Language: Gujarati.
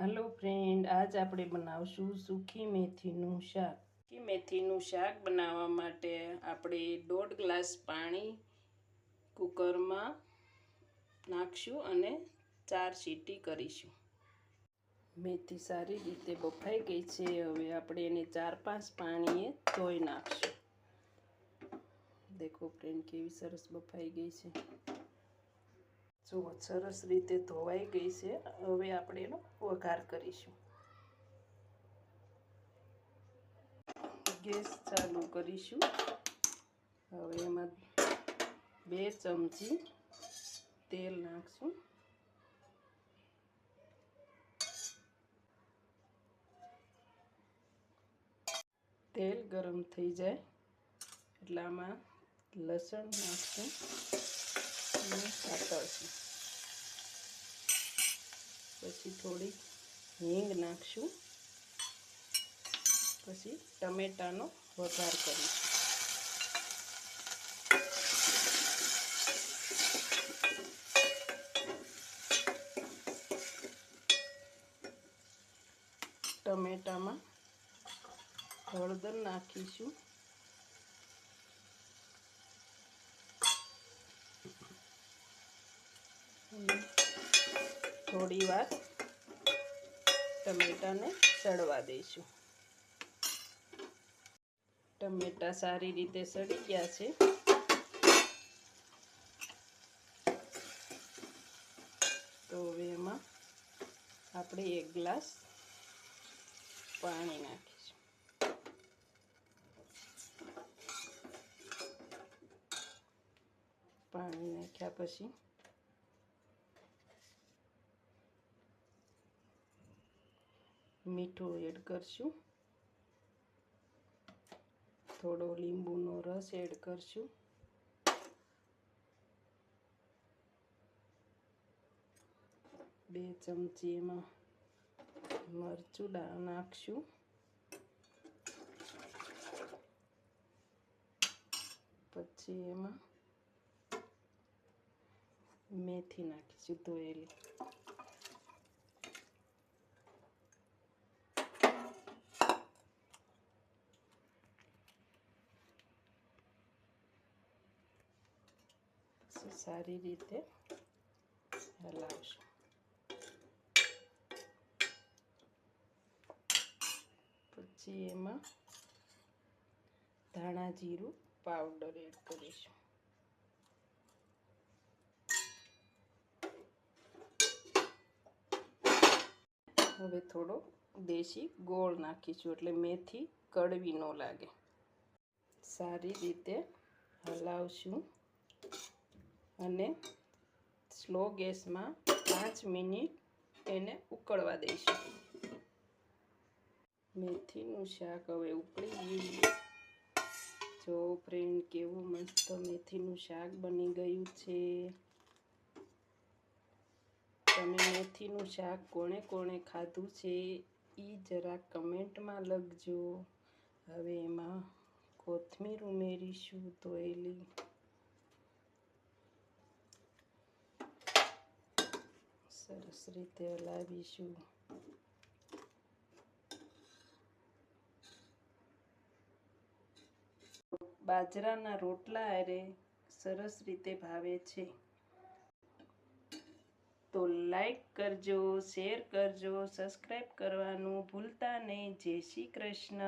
હાલો ફ્રેન્ડ, આજ આપણે બનાવશું સૂકી મેથીનું શાક. સૂકી મેથીનું શાક બનાવવા માટે આપણે દોઢ ગ્લાસ પાણી કુકરમાં નાખશું અને ચાર સીટી કરીશું. મેથી સારી રીતે બફાઈ ગઈ છે, હવે આપણે એને ચાર પાંચ પાણીએ ધોઈ નાખશું. દેખો ફ્રેન્ડ, કેવી સરસ બફાઈ ગઈ છે. જુઓ સરસ રીતે ધોવાઈ ગઈ છે. હવે આપણે એનો વઘાર કરીશું. ગેસ ચાલુ કરીશું. હવે એમાં બે ચમચી તેલ નાખશું. તેલ ગરમ થઈ જાય. એટલે આમાં લસણ નાખશું. અને સાતળશું પછી થોડી હિંગ નાખશું. પછી ટમેટાનો વઘાર કરીશું. ટમેટામાં હળદર નાખીશું. થોડી વાર ટમેટાને સડવા દઈશું. ટમેટા સારી રીતે સડી ગયા છે. તો હવે એમાં આપણે એક ગ્લાસ પાણી નાખીશું. પાણી નાખ્યા પછી મીઠું એડ કરશું. થોડો લીંબુનો રસ એડ કરશું. બે ચમચી એમાં મરચું નાખશું. પછી એમાં મેથી નાખીશું ધોયેલી. સારી રીતે હલાવશું. પછી એમાં ધાણા જીરું પાવડર એડ કરીશું. હવે થોડો દેશી ગોળ નાખીશું એટલે મેથી કડવી ન લાગે. સારી રીતે હલાવશું. અને સ્લો ગેસમાં પાંચ મિનિટ એને ઉકળવા દઈશું. મેથીનું શાક હવે ઉકળી ગયું જો ફ્રેન્ડ કેવું મસ્ત મેથીનું શાક બની ગયું છે. તમે મેથીનું શાક કોણે કોણે ખાધું છે એ જરા કમેન્ટમાં લખજો. હવે એમાં કોથમીર ઉમેરીશું ધોયેલી સરસ રીતે હલાવીશું બાજરાના રોટલા અરે સરસ રીતે ભાવે છે. તો લાઈક કરજો શેર કરજો સબસ્ક્રાઈબ કરવાનું ભૂલતા નહીં. જય શ્રી કૃષ્ણ.